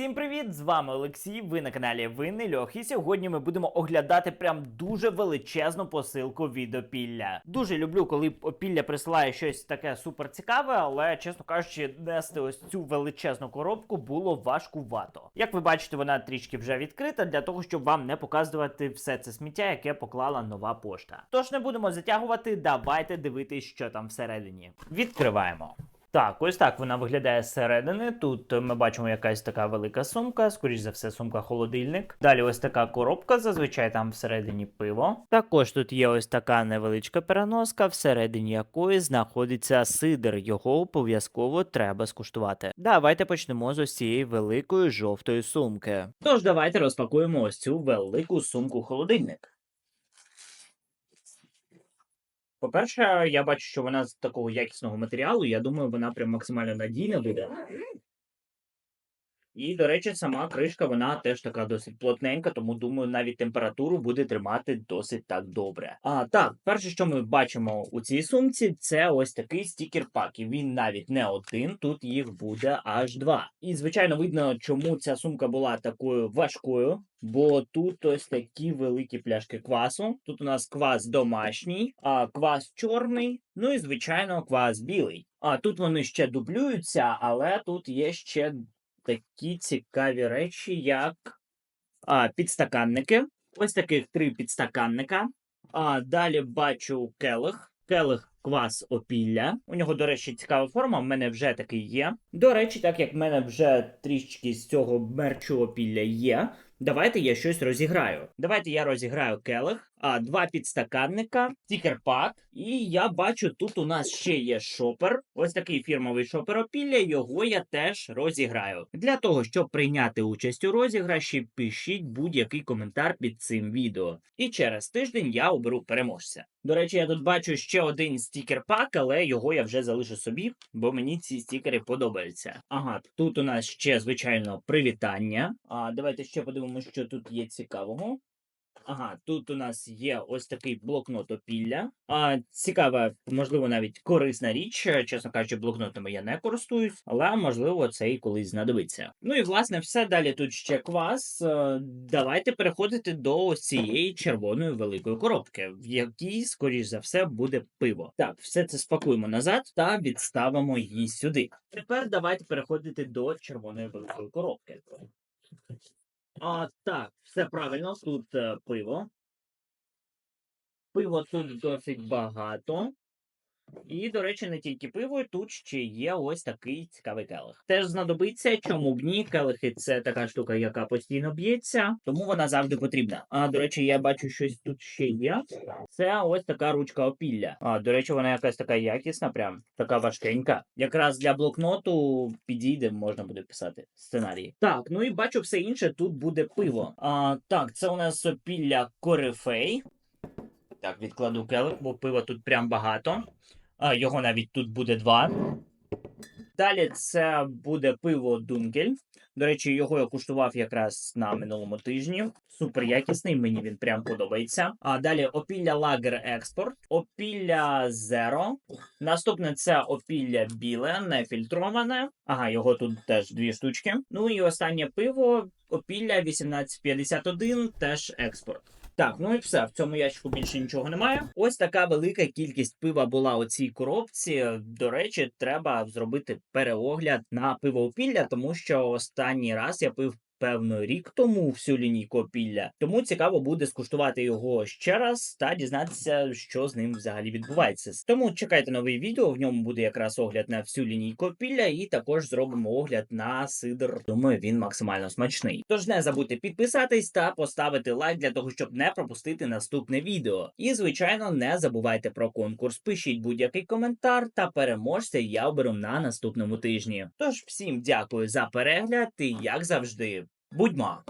Всім привіт! З вами Олексій. Ви на каналі Винний Льох. І сьогодні ми будемо оглядати прям дуже величезну посилку від опілля. Дуже люблю, коли опілля присилає щось таке супер цікаве, але чесно кажучи, нести ось цю величезну коробку було важкувато. Як ви бачите, вона трішки вже відкрита для того, щоб вам не показувати все це сміття, яке поклала нова пошта. Тож не будемо затягувати, давайте дивитись, що там всередині. Відкриваємо. Так, ось так вона виглядає зсередини. Тут ми бачимо якась така велика сумка, скоріш за все, сумка холодильник. Далі ось така коробка, зазвичай там всередині пиво. Також тут є ось така невеличка переноска, всередині якої знаходиться сидр. Його обов'язково треба скуштувати. Давайте почнемо з ось цієї великої жовтої сумки. Тож давайте розпакуємо ось цю велику сумку По-перше, я бачу, що вона з такого якісного матеріалу. Я думаю, вона прям максимально надійна буде. І, до речі, сама кришка, вона теж така досить плотненька, тому думаю, навіть температуру буде тримати досить так добре. А так, перше, що ми бачимо у цій сумці, це ось такий стікер пак. І він навіть не один, тут їх буде аж два. І звичайно, видно, чому ця сумка була такою важкою. Бо тут ось такі великі пляшки квасу. Тут у нас квас домашній, а квас чорний, ну і звичайно, квас білий. А тут вони ще дублюються, але тут є ще такі цікаві речі, як а, підстаканники. Ось таких три підстаканника. А далі бачу келих. Келих квас опілля. У нього, до речі, цікава форма. В мене вже такий є. До речі, так як в мене вже трішки з цього мерчу опілля є. Давайте я щось розіграю. Давайте я розіграю келих, а два підстаканника, стікер-пак. І я бачу, тут у нас ще є шопер. Ось такий фірмовий шопер опілля. Його я теж розіграю. Для того, щоб прийняти участь у розіграші, пишіть будь-який коментар під цим відео. І через тиждень я оберу переможця. До речі, я тут бачу ще один стікер-пак, але його я вже залишу собі, бо мені ці стікери подобаються. Ага, тут у нас ще, звичайно, привітання. А давайте ще подивимося, що тут є цікавого. Ага, тут у нас є ось такий блокнот опілля. А, цікава, можливо, навіть корисна річ. Чесно кажучи, блокнотами я не користуюсь, але можливо це і колись знадобиться. Ну і власне все далі тут ще квас. Е, Давайте переходити до ось цієї червоної великої коробки, в якій, скоріш за все, буде пиво. Так, все це спакуємо назад та відставимо її сюди. Тепер давайте переходити до червоної великої коробки. А, так, все правильно, тут е, пиво. Пиво тут досить багато. І, до речі, не тільки пиво, тут ще є ось такий цікавий келих. Теж знадобиться, чому б ні, келихи це така штука, яка постійно б'ється, тому вона завжди потрібна. А до речі, я бачу, щось тут ще є. Це ось така ручка опілля. А до речі, вона якась така якісна, прям така важкенька. Якраз для блокноту підійде, можна буде писати сценарії. Так, ну і бачу все інше. Тут буде пиво. А так, це у нас опілля корифей. Так, відкладу келих, бо пива тут прям багато. Його навіть тут буде два. Далі це буде пиво Дункель. До речі, його я куштував якраз на минулому тижні. Супер якісний, мені він прям подобається. А далі опілля Лагер Експорт, опілля Зеро. Наступне це опілля біле, нефільтроване. Ага, його тут теж дві штучки. Ну і останнє пиво опілля 1851, теж експорт. Так, ну і все. В цьому ящику більше нічого немає. Ось така велика кількість пива була у цій коробці. До речі, треба зробити переогляд на пивоопілля, тому що останній раз я пив. Певно, рік тому всю лінійку опілля. Тому цікаво буде скуштувати його ще раз та дізнатися, що з ним взагалі відбувається. Тому чекайте нове відео. В ньому буде якраз огляд на всю лінійку опілля, і також зробимо огляд на сидр. Думаю, він максимально смачний. Тож не забудьте підписатись та поставити лайк для того, щоб не пропустити наступне відео. І звичайно, не забувайте про конкурс. Пишіть будь-який коментар та переможця я оберу на наступному тижні. Тож всім дякую за перегляд і як завжди. Buď má.